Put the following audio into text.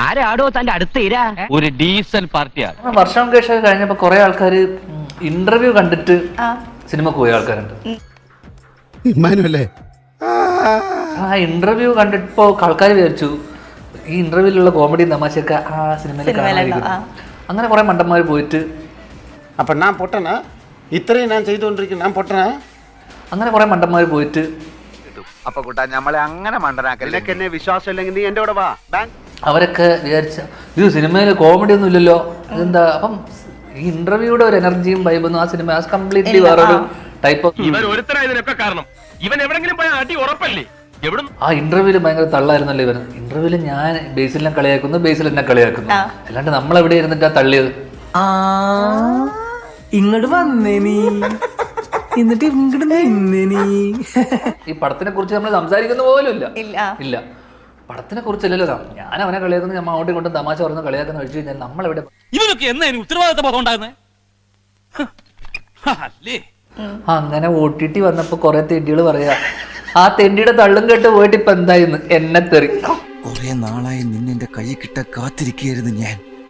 ആരാടോ തന്റെ അടുത്ത് ഇരാ? ഒരു ഡീസന്റ് പാർട്ടിയാണ്. വർഷം കേശൊക്കെ കഴിഞ്ഞപ്പോ കുറെ ആൾക്കാർ ഇന്റർവ്യൂ കണ്ടിട്ട് സിനിമ പോയ ആൾക്കാരുണ്ട്. ഇമ്മാനുവല്ലേ? ആ ഇന്റർവ്യൂ കണ്ടിപ്പോ ആൾക്കാർ വിചാരിച്ചു ഈ ഇന്റർവ്യൂലുള്ള കോമഡി തമാശയൊക്കെ ആ സിനിമയിൽ? അങ്ങനെ കുറെ മണ്ടന്മാർ പോയിട്ട് അപ്പൊ ഞാൻ പൊട്ടനാ? ഇത്രയും ഞാൻ ചെയ്തുകൊണ്ടിരിക്കുന്നു ഞാൻ പൊട്ടനാ? അങ്ങനെ കുറെ മണ്ടന്മാർ പോയിട്ട് അപ്പൊ കൂട്ടാ നമ്മളെ അങ്ങനെ മണ്ടനാക്കല്ലേ? എന്നെ വിശ്വാസം ഇല്ലെങ്കിൽ നീ എന്റെ കൂടെ വാ. ബാങ്ക് അവരൊക്കെ വിചാരിച്ച ഇത് സിനിമയിൽ കോമഡി ഒന്നും ഇല്ലല്ലോ. അതെന്താ? അപ്പം ഈ ഇന്റർവ്യൂടെ ഒരു എനർജിയും വൈബൊന്നും ആ സിനിമ കംപ്ലീറ്റ്ലി ഇല്ല, വേറൊരു ടൈപ്പ് ഓഫ് കാരണം. ഇവൻ എവിടെങ്കിലും പോയ അടി ഉറപ്പല്ലേ? ആ ഇന്റർവ്യൂൽ ഭയങ്കര തള്ളായിരുന്നല്ലോ ഇവൻ. ഇന്റർവ്യൂൽ ഞാൻ ബേസിലിനെ കളിയാക്കുന്നു ബേസിൽ എന്നെ കളിയാക്കുന്നു. അല്ലാണ്ട് നമ്മൾ എവിടെ ഇരുന്നിട്ടാ തള്ളിയത്? ആ. ഇങ്ങോട്ട് വന്നേ നീ. എന്നിട്ട് ഇങ്ങോട്ട് നിന്നേ നീ. ഈ പടത്തിനെ കുറിച്ച് നമ്മൾ സംസാരിക്കുന്ന പോലും ഇല്ല. ഇല്ല. പടത്തിനെ കുറിച്ചല്ലല്ലോ നാം. ഞാൻ അവനെ കളിയാക്കുന്ന ഞാൻ അങ്ങോട്ടും ഇങ്ങോട്ടും തമാശ പറഞ്ഞ് കളിയാക്കുന്ന ഒഴിച്ചു കഴിഞ്ഞാൽ നമ്മൾ ഇവരൊക്കെ ഇവനൊക്കെ എന്നാ ഇനി ഉത്തരവാദിത്ത ബോധം ഉണ്ടായിരുന്നേ? അങ്ങനെ ഒ ടി ടി വന്നപ്പോ കുറെ തെണ്ടികൾ പറയാ ആ തെണ്ടിയുടെ തള്ളും കേട്ട് പോയിട്ട് ഇപ്പൊ എന്തായിരുന്നു എന്നെ തെറി. കുറെ നാളായി നിന്നെ കൈ കിട്ട കാത്തിരിക്കുകയായിരുന്നു ഞാൻ.